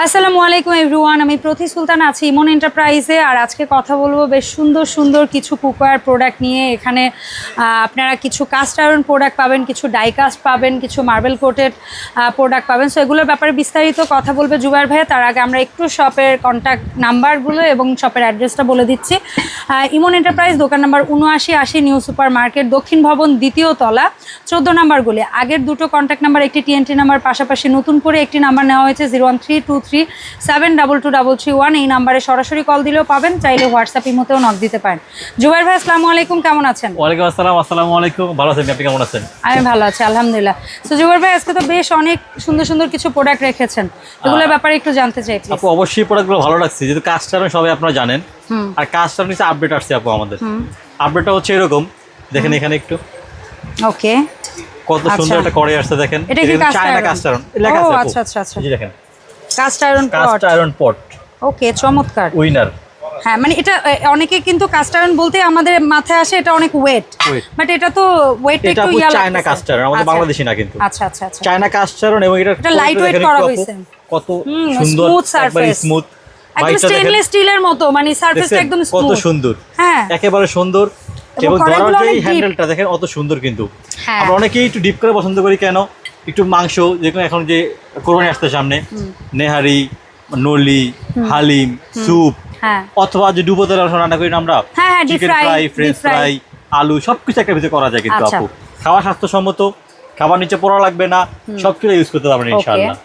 আসসালামু আলাইকুম এভরিওয়ান, আমি প্রতি সুলতান আছি ইমন এন্টারপ্রাইজে। আর আজকে কথা বলব বেশ সুন্দর সুন্দর কিছু কুকওয়্যার প্রোডাক্ট নিয়ে। এখানে আপনারা কিছু কাস্ট আয়রন প্রোডাক্ট পাবেন, কিছু ডাইকাস্ট পাবেন, কিছু মার্বেল কোটেড প্রোডাক্ট পাবেন। সো এগুলোর ব্যাপারে বিস্তারিত কথা বলবে জুবাইর ভাইয়া। তার আগে আমরা একটু শপের কন্ট্যাক্ট নাম্বারগুলো এবং শপের অ্যাড্রেসটা বলে দিচ্ছি। ইমন এন্টারপ্রাইজ, দোকান নাম্বার উনআশি আশি, নিউ সুপার মার্কেট দক্ষিণ ভবন, দ্বিতীয় তলা, চোদ্দ নাম্বারগুলি আগের দুটো কন্ট্যাক্ট নাম্বার একটি টিএনটি নাম্বার পাশাপাশি নতুন করে একটি নাম্বার নেওয়া হয়েছে zero one three two three seven double two double three one এই নাম্বারে সরাসরি কল দিলেও পাবেন চাইলে হোয়াটসঅ্যাপ ইমোতেও নক দিতে পারেন। জুবাইর ভাই আসসালামু আলাইকুম কেমন আছেন? ওয়ালাইকুম আসসালাম আসসালামু আলাইকুম। ভালো আছেন আপনি কেমন আছেন? আমি ভালো আছি আলহামদুলিল্লাহ। সো জুবাইর ভাই আজকে তো বেশ অনেক সুন্দর সুন্দর কিছু প্রোডাক্ট রেখেছেন। এগুলোর ব্যাপারে একটু জানতে চাই। আপু অবশ্যই প্রোডাক্টগুলো ভালো লাগছে। যেহেতু কাজটা সবাই আপনারা জানেন আর কাজটা নিচে আপডেট আসছে আপু আমাদের। আপডেটটা হচ্ছে এরকম। দেখেন এখানে একটু। ওকে কত সুন্দর আচ্ছা। একটা করে আসছে দেখেন। এটা কি? কাস্টারন লেখা আছে আচ্ছা, আচ্ছা, আচ্ছা। দেখেন। Cast iron cast iron pot okay চমৎকার। উইনার হ্যাঁ মানে এটা অনেকে কিন্তু কাস্ট আয়রন বলতে আমাদের মাথায় আসে এটা অনেক ওয়েট বাট এটা তো ওয়েটটা এটা একটু ইয়া চায়না কাস্ট আয়রন আমাদের আচ্ছা। বাংলাদেশি না কিন্তু। আচ্ছা আচ্ছা আচ্ছা। চায়না কাস্ট আয়রন এবং এটা এটা lightweight দেখেন করা হয়েছে। কত সুন্দর একবার স্মুথ একদম স্টেনলেস স্টিলের মতো মানে সারফেসটা একদম কত সুন্দর। হ্যাঁ। একেবারে সুন্দর। এবং এবং ধরার যে হ্যান্ডেলটা দেখেন অত সুন্দর কিন্তু। হ্যাঁ। আমরা অনেকেই একটু ডিপ করে পছন্দ করি কেন? একটু মাংস যেগুলো এখন যে কোরবানি আসতে সামনে নেহারি নলি হালিম স্যুপ হ্যাঁ। অথবা যে ডুবো তেল রান্না করি আমরা চিকেন ফ্রাই ফ্রেঞ্চ ফ্রাই আলু সবকিছু একটা ভিতরে করা যায় কিন্তু আচ্ছা। আপু। খাওয়া স্বাস্থ্যসম্মত খাবার নিচে পড়া লাগবে না সবকিছু ইউজ করতে পারবেন ইনশাআল্লাহ।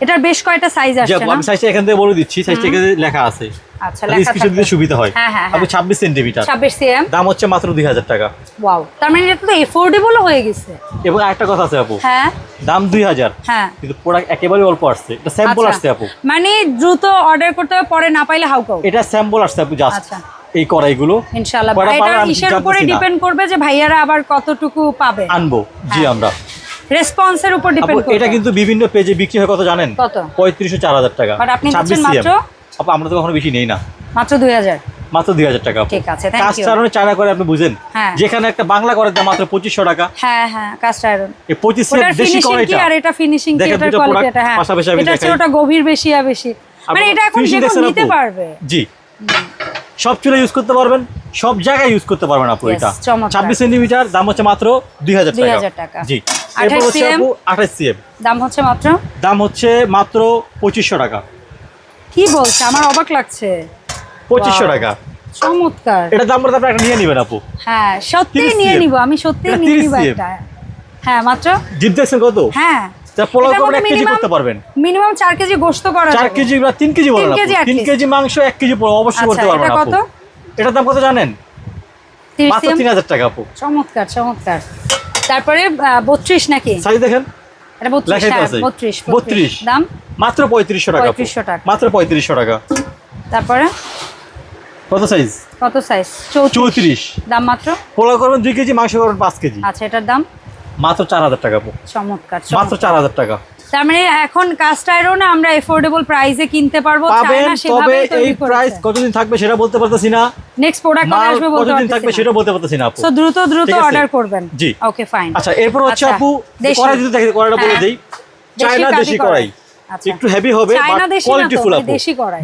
এটার বেশ কয়টা সাইজ যে না? আমি সাইজটা এখান থেকে বলে দিচ্ছি সাইজটা এখানে লেখা আছে। আচ্ছা লেখা দিতে সুবিধা হয়। হ্যাঁ, হ্যাঁ, আপনি। ছাব্বিশ সেন্টিমিটার 26 সিএম দাম হচ্ছে মাত্র দুই হাজার টাকা। ওয়াও তার মানে এটা তো এফোর্ডেবল হয়ে গেছে। এবং আরেকটা কথা আছে আপু। হ্যাঁ। দাম দুই হাজার। হ্যাঁ। কিন্তু প্রোডাক্ট একেবারে অল্প আসছে। এটা স্যাম্পল আচ্ছা। আসছে আপু। মানে দ্রুত অর্ডার করতে হবে পরে না পাইলে হাউ কাউ এটা স্যাম্পল আসছে আপু জাস্ট আচ্ছা। এই কড়াইগুলো। ইনশাআল্লাহ। এটা উপরে ডিপেন্ড করবে যে ভাইয়ারা আবার কতটুকু পাবে? আনব। জি। আমরা। রেসপন্সের উপর ডিপেন্ড করবে। এটা কিন্তু বিভিন্ন পেজে বিক্রি হয় কত জানেন? কত? পঁয়ত্রিশশো চার হাজার টাকা। But আপনি দিচ্ছেন মাত্র? আপু আমরা তো কখনো বেশি নেই না। মাত্র দুই হাজার। মাত্র দুই হাজার টাকা। ঠিক আছে, কাজ চায়না করে আপনি বুঝেন হ্যাঁ। যেখানে একটা বাংলা করার দাম মাত্র পঁচিশশো টাকা। হ্যাঁ হ্যাঁ কাস্ট আয়রন। এই পঁচিশ ওটার দেশি ফিনিশিং কি কড়াইটা আর এটা ফিনিশিং কি? কোয়ালিটি এটা হ্যাঁ। পাশাপাশি আমি এটা দেখাই। ওটা গভীর বেশি আর বেশি। মানে এটা এখন যে নিতে পারবে। জি। সব চুলে ইউজ করতে পারবেন সব জায়গায় ইউজ করতে পারবেন আপু এটা। ছাব্বিশ সেন্টিমিটার দাম হচ্ছে মাত্র দুই হাজার 2000 টাকা। জি। 28 এরপর হচ্ছে আঠাশ সিএম। দাম হচ্ছে মাত্র? দাম হচ্ছে মাত্র পঁচিশশো টাকা। কি বলছে? আমার অবাক লাগছে। পঁচিশশো. টাকা। চমৎকার। এটা দাম বলতে আপনি একটা নিয়ে নেবেন আপু। হ্যাঁ সত্যি নিয়ে নিব। আমি সত্যি নিয়ে নিব একটা। হ্যাঁ মাত্র? জিপ দেখছেন কত? হ্যাঁ। পোলাও করবেন এক কেজি করতে পারবেন? মিনিমাম চার কেজি গোস্ত করা চার যাবে। কেজি বা তিন কেজি বলেন তিন আপু। কেজি মাংস এক কেজি পোলাও অবশ্যই আচ্ছা, করতে পারবেন এটা আপু। কত? এটার দাম কত জানেন? 30 মাত্র CM? তিন হাজার টাকা আপু। চমৎকার চমৎকার। তারপরে বত্রিশ নাকি? সাইজ দেখেন। এটা হ্যাঁ আছে। বত্রিশ 32 দাম? মাত্র পঁয়ত্রিশশো টাকা। 3500 টাকা। মাত্র পঁয়ত্রিশশো টাকা। তারপরে? কত সাইজ কত সাইজ চৌত্রিশ। দাম মাত্র? পোলা করবেন দুই কেজি মাংস করবেন পাঁচ কেজি। আচ্ছা এটার দাম? মাত্র চার হাজার টাকা আপু। চমৎকার মাত্র চমৎকার। চার হাজার টাকা। তার মানে এখন কাস্ট আয়রন আমরা এফোর্ডেবল প্রাইসে কিনতে পারব পাবেন তবে এই প্রাইস কতদিন থাকবে সেটা বলতে পারতেছি না। নেক্সট প্রোডাক্ট মাল আসবে বলতে কতদিন থাকবে সেটা বলতে পারতেছি না আপু। সো দ্রুত দ্রুত অর্ডার করবেন। জি। ওকে ফাইন আচ্ছা এরপর হচ্ছে আচ্ছা, আপু কড়াই দেখি কড়াইটা বলে হ্যাঁ। দেই। চায়না দেশি কড়াই। আচ্ছা। একটু হেভি হবে কোয়ালিটিফুল আপু।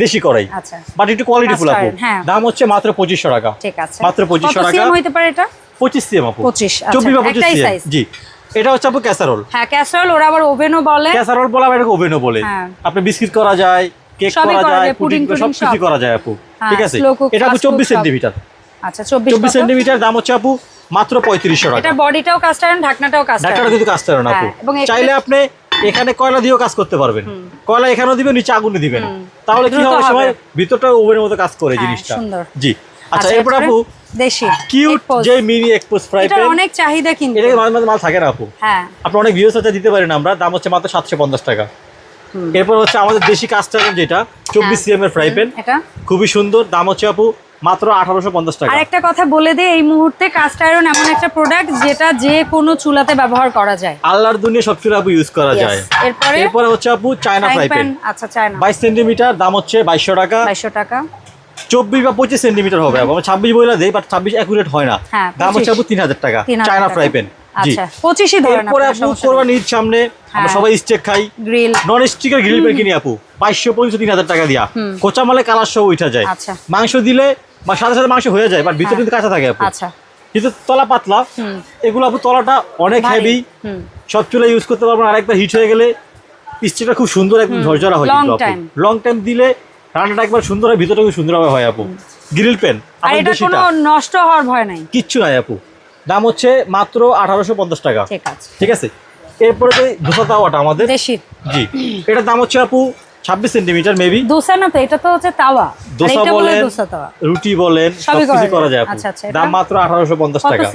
দেশি কড়াই। আচ্ছা। বাট একটু কোয়ালিটিফুল আপু। হ্যাঁ। দাম হচ্ছে মাত্র পঁচিশশো টাকা। ঠিক আছে। মাত্র পঁচিশশো কত টাকা। CM হইতে পারে এটা? পঁচিশ সিএম আপু। 25, আচ্ছা, চব্বিশ বা পঁচিশ একটাই সিএম size। জি। এটা হচ্ছে আপু ক্যাসারোল হ্যাঁ ক্যাসারোল ওরা আবার ওভেনও বলে। ক্যাসারোল বলে আবার এটাকে ওভেনও বলে। হ্যাঁ। আপনি বিস্কিট করা যায় কেক করা যায় পুডিং সব কিছু করা যায় আপু হ্যাঁ, ঠিক আছে? এটা আপু fast cook চব্বিশ সব। সেন্টিমিটার আচ্ছা চব্বিশ চব্বিশ সেন্টিমিটার দাম হচ্ছে আপু মাত্র পঁয়ত্রিশশো টাকা। এটা বডিটাও কাস্ট আয়রন ঢাকনাটাও কাস্ট ডাক্তারটা কিন্তু কাজ করে না আপু। হ্যাঁ, চাইলে আপনি এখানে কয়লা দিয়েও কাজ করতে পারবেন। কয়লা এখানেও দিবেন নিচে আগুনে দিবেন। তাহলে কি হবে। সময় ভিতরটা ওভেনের মতো কাজ করে জিনিসটা। সুন্দর। জি। আচ্ছা এরপর আপু দেশি কিউট যে মিনি এক্সপোজ ফ্রাই প্যান অনেক চাহিদা কিন্তু। এটা মাঝে মাঝে মাল থাকে না আপু? হ্যাঁ। আপনি অনেক ভিউস হচ্ছে দিতে পারেন আমরা দাম হচ্ছে মাত্র সাতশো পঞ্চাশ টাকা। এরপর হচ্ছে আমাদের দেশি যেটা চব্বিশ সিএম এর ফ্রাই প্যান এটা। খুবই সুন্দর দাম হচ্ছে আপু মাত্র আঠারোশো পঞ্চাশ টাকা। আর একটা কথা বলে দে এই মুহূর্তে কাস্ট আয়রন এমন একটা প্রোডাক্ট যেটা যে কোনো চুলাতে ব্যবহার করা যায়। আল্লাহর দুনিয়া সব চুলা আপু ইউজ করা যায়। এরপরে? এরপরে হচ্ছে আপু চায়না ফ্রাই প্যান আচ্ছা চায়না বাইশ সেন্টিমিটার দাম হচ্ছে বাইশশো টাকা। বাইশশো টাকা। চব্বিশ বা পঁচিশ সেন্টিমিটার হবে আমরা ছাব্বিশ বইলা দেই বাট ছাব্বিশ অ্যাকুরেট হয় না। হ্যাঁ, দাম হচ্ছে 25 আপু তিন হাজার টাকা চায়না ফ্রাই প্যান পঁচিশই ধরেন এরপরে আপু কোরবানি ঈদ সামনে আমরা। সবাই স্টেক খাই। গ্রিল নন স্টিকের গ্রিল প্যান কিনি আপু বাইশশো তিন হাজার টাকা দিয়া। কোচা মালে কালার সহ উঠা যায়। আচ্ছা। মাংস দিলে বা সাথে সাথে মাংস হয়ে যায় বাট ভিতরে হ্যাঁ। কিন্তু কাঁচা থাকে আপু। আচ্ছা। কিন্তু তলা পাতলা এগুলো আপু তলাটা অনেক। হেভি সব চুলে ইউজ করতে পারবেন আর একবার হিট হয়ে গেলে স্টিকটা খুব সুন্দর একদম ঝরঝরা হয় লং টাইম দিলে রান্নাটা একবার সুন্দর হয় ভিতরটা খুব সুন্দরভাবে হয় আপু। গ্রিল পেন আর এটা কোনো নষ্ট হওয়ার ভয় নাই। কিচ্ছু নাই আপু। দাম হচ্ছে মাত্র আঠারোশো পঞ্চাশ টাকা। ঠিক আছে। এরপরে যে ধোসা তাওয়াটা আমাদের। দেশি। জি। এটার দাম হচ্ছে আপু ছাব্বিশ সেন্টিমিটার মেবি দোসা না তো এটা তো হচ্ছে তাওয়া। দোসা বলেন রুটি বলেন সবকিছু করা যায়। আপু। আচ্ছা, আচ্ছা? দাম মাত্র আঠারোশো পঞ্চাশ টাকা।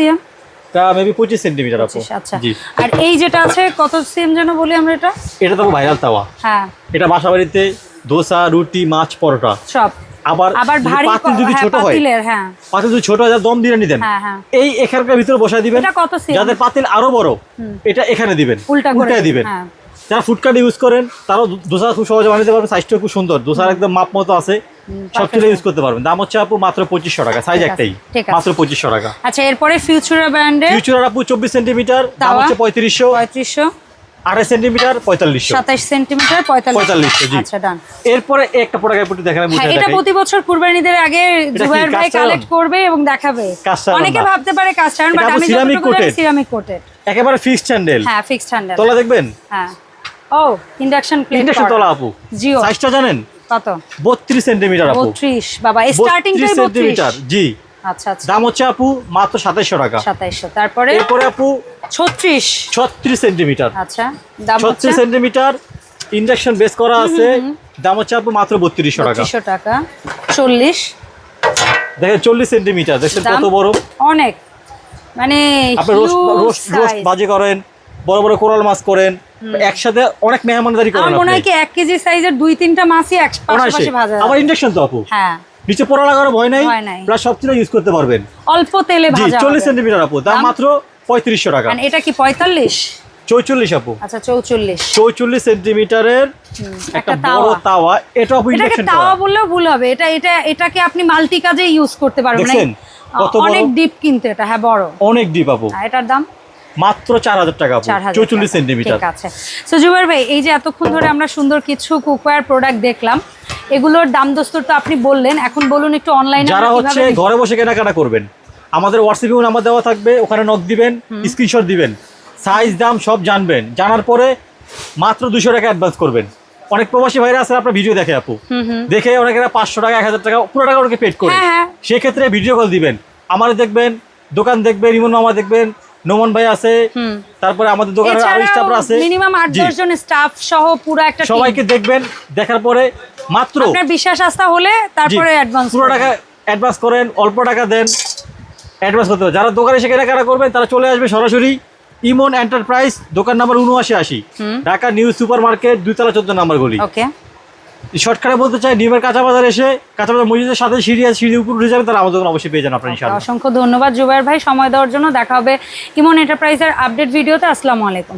তা মেবি পঁচিশ সেন্টিমিটার আপু। আচ্ছা। আর এই যেটা আছে কত সিএম যেন বলি আমরা এটা? এটা তো ভাইরাল তাওয়া। হ্যাঁ। এটা বাসা বাড়িতে দোসা রুটি মাছ পরোটা। সব। আবার আবার যদি ভারী পাতিল যদি হ্যাঁ ছোট হয় হ্যাঁ। পাতিল যদি ছোট দম দিয়ে নিতেন। এই এখানকার ভিতরে বসায় দিবেন। এটা কত যাদের পাতিল আরও বড় এটা এখানে দিবেন। উল্টা করে দিবেন যারা ফুডকার্ট ইউজ করেন তারাও দো- দোসা খুব সহজে বানাতে পারবেন। সাইজটা খুব সুন্দর। দোসার একদম মাপ মতো আছে। ইউজ করতে পারবেন। দাম হচ্ছে আপু মাত্র পঁচিশশো টাকা। সাইজ একটাই। মাত্র পঁচিশশো টাকা। আচ্ছা এরপরে ফিউচারা ব্র্যান্ডের ফিউচার আপু চব্বিশ সেন্টিমিটার দাম হচ্ছে পঁয়ত্রিশশো। পঁয়ত্রিশশো। আঠাশ সেন্টিমিটার সাতাশ সেন্টিমিটার পঁয়তাল্লিশ। আচ্ছা ডান এরপরে একটা প্রোডাক্ট একটু দেখেন আমি হ্যাঁ এটা প্রতি বছর কুরবানিদের আগে কি, ভাই কালেক্ট করবে এবং দেখাবে। অনেকে ভাবতে পারে কাস্ট বাট আমি ceramic যতটুকু সিরামিক কোটেড একেবারে ফিক্সড হ্যান্ডেল হ্যাঁ ফিক্সড হ্যান্ডেল তলা দেখবেন? হ্যাঁ। ও ইন্ডাকশন প্লেট ইন্ডাকশন তলা আপু। জিও। সাইজটা জানেন? কত? বত্রিশ সেন্টিমিটার আপু। বাবা বত্রিশ। সেন্টিমিটার জি। আচ্ছা আচ্ছা। দাম হচ্ছে আপু মাত্র সাতাইশশো টাকা। সাতাইশশো। তারপরে? এরপরে আপু ছত্রিশ। ছত্রিশ সেন্টিমিটার। আচ্ছা ছত্রিশ সেন্টিমিটার ইন্ডাকশন বেস করা আছে দাম হচ্ছে আপু মাত্র বত্রিশশো টাকা। টাকা চল্লিশ। দেখেন চল্লিশ সেন্টিমিটার দেখছেন কত বড়? অনেক। মানে আপনি রোস্ট রোস্ট রোস্ট বাজে করেন বড় বড় কোরাল মাছ করেন একসাথে অনেক মেহমানদারি আমার করেন মনে হয় কি এক কেজি সাইজের দুই তিনটা মাছই এক ভাজা আবার ইন্ডাকশন তো আপু। হ্যাঁ। নিচে পোড়া লাগার ভয় নাই প্লাস সব কিছু ইউজ করতে পারবেন। অল্প তেলে ভাজা চল্লিশ হবে। সেন্টিমিটার আপু দাম? মাত্র পঁয়ত্রিশশো টাকা। এটা কি পঁয়তাল্লিশ? চৌচল্লিশ আপু। আচ্ছা চৌচল্লিশ। চৌচল্লিশ সেন্টিমিটারের একটা বড় তাওয়া। এটা ইন্ডাকশন তাওয়া বললেও ভুল হবে। এটা এটা এটাকে আপনি মাল্টি কাজে ইউজ করতে পারবেন। মানে, দেখছেন? কত অনেক ডিপ কিন্তু এটা। হ্যাঁ বড়। অনেক ডিপ আপু। এটার দাম? মাত্র চার হাজার টাকা চৌচল্লিশ সেন্টিমিটার। আছে। সো জুবাইর ভাই এই যে এতক্ষণ ধরে আমরা সুন্দর কিছু কুকওয়্যার প্রোডাক্ট দেখলাম এগুলোর দাম দস্তর তো আপনি বললেন। এখন বলুন একটু অনলাইনে যারা হচ্ছে ঘরে বসে কেনাকাটা করবেন আমাদের হোয়াটসঅ্যাপে নাম্বার দেওয়া থাকবে ওখানে নক দিবেন স্ক্রিনশট দিবেন। সাইজ দাম সব জানবেন। জানার পরে মাত্র দুশো টাকা অ্যাডভান্স করবেন। অনেক প্রবাসী ভাইরা আছে আপনার ভিডিও দেখে আপু। দেখে অনেকেরা পাঁচশো টাকা এক হাজার টাকা পুরো টাকা ওনাকে পেড করে। হ্যাঁ, হ্যাঁ। সেক্ষেত্রে ভিডিও কল দিবেন। আমার দেখবেন দোকান দেখবেন ইমন মামা দেখবেন নোমন ভাই আছে। তারপরে আমাদের দোকানের আরও স্টাফরা আছে। মিনিমাম আট জি, দশ জন স্টাফ সহ পুরো একটা সবাইকে দেখবেন দেখার পরে মাত্র আপনার বিশ্বাস আস্থা হলে তারপরে অ্যাডভান্স পুরো টাকা অ্যাডভান্স করেন অল্প টাকা দেন। অ্যাডভান্স করতে হবে। যারা দোকানে এসে কেনাকাটা করবেন তারা চলে আসবে সরাসরি ইমন এন্টারপ্রাইজ দোকান নাম্বার উনআশি আশি। ঢাকা নিউ সুপার মার্কেট দুইতলা চোদ্দ নাম্বার গলি। ওকে। শর্টকাটে বলতে চাই ডিমের কাঁচা বাজার এসে কাঁচা বাজার মসজিদের সাথে সিঁড়ি আছে সিঁড়ি উপর উঠে যাবে তারা আমাদের দোকান অবশ্যই পেয়ে যান আপনার ইনশাআল্লাহ। অসংখ্য ধন্যবাদ জুবাইর ভাই। সময় দেওয়ার জন্য দেখা হবে ইমন এন্টারপ্রাইজের আপডেট ভিডিওতে। আসসালামু আলাইকুম।